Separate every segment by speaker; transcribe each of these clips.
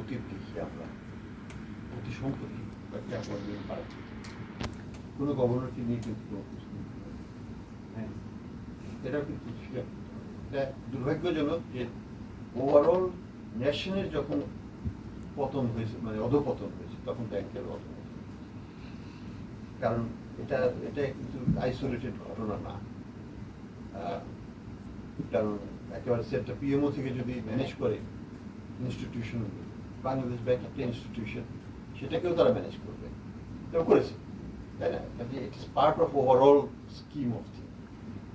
Speaker 1: অতীত দেখি আমরা অতি সম্প্রতি কয়েকটা অ্যাপয়েন্টমেন্ট কোনো গভর্নরকে নিয়ে কিন্তু। হ্যাঁ এটাও কিন্তু দুর্ভাগ্যজনক যে ওভারঅল ন্যাশনের যখন পতন হয়েছে মানে অধপতন হয়েছে, তখন ব্যাংকের অধপতন। কারণ এটা এটা কিন্তু আইসোলেটেড ঘটনা না কারণ একেবারে সেটটা পিএমও থেকে যদি ম্যানেজ করে ইনস্টিটিউশন বাংলাদেশ ব্যাংক একটা ইনস্টিটিউশন সেটাকেও তারা ম্যানেজ করবে। এটাও করেছে, তাই না? কাজে it's part of overall scheme of thing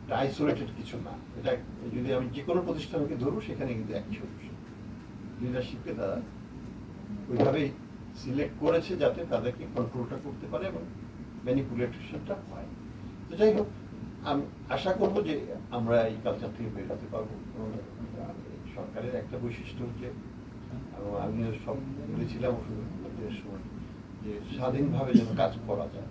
Speaker 1: এটা আইসোলেটেড কিছু না। এটা যদি আমি যে কোনো প্রতিষ্ঠানকে ধরবো, সেখানে কিন্তু একই সলিউশন লিডারশিপকে তারা ওইভাবেই সিলেক্ট করেছে যাতে তাদেরকে কন্ট্রোলটা করতে পারে এবং ম্যানিপুলেশনটা হয়। তো যাই হোক, আমি আশা করব যে আমরা এই কালচার থেকে বেরোতে পারব। সরকারের একটা বৈশিষ্ট্য হচ্ছে এবং আমিও সব বলেছিলাম সময় যে স্বাধীনভাবে যেন কাজ করা যায়।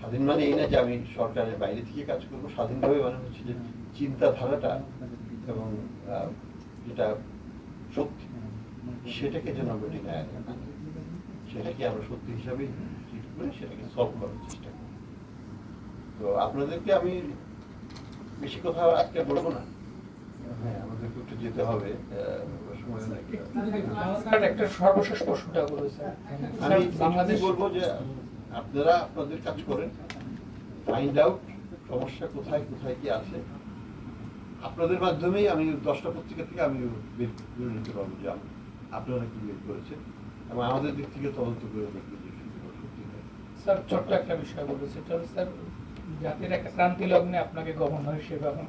Speaker 1: স্বাধীন মানে এই না যে আমি সরকারের বাইরে থেকে কাজ করব, স্বাধীনভাবে মানে হচ্ছে যে চিন্তাধারাটা এবং যেটা সত্যি সেটাকে যেন আমরা ডিনায় সেটাকে আমরা সত্যি হিসাবেই করে সেটাকে সলভ করার চেষ্টা করি। তো আপনাদেরকে আমি বেশি কথা আজকে বলব না। হ্যাঁ আমাদেরকে একটু যেতে হবে আহ, সময় অনেক
Speaker 2: স্যার একটা সর্বশেষ প্রশ্নটা করব
Speaker 1: আমি
Speaker 2: বাংলাদেশ
Speaker 1: বাংলাদেশ বলব যে আপনারা আপনাদের কাজ করেন। ফাইন্ড আউট সমস্যা কোথায় কোথায় কি আছে। আপনাদের মাধ্যমেই আমি দশটা পত্রিকা থেকে আমি বের করে নিতে পারব যে আপনারা কি বের করেছেন এবং আমাদের দিক থেকে তদন্ত করে দেখব যে
Speaker 2: স্যার ছোট্ট একটা বিষয় বলব সেটা হলো স্যার জাতির একটা ক্রান্তি লগ্নে আপনাকে গভর্নর হিসেবে এখন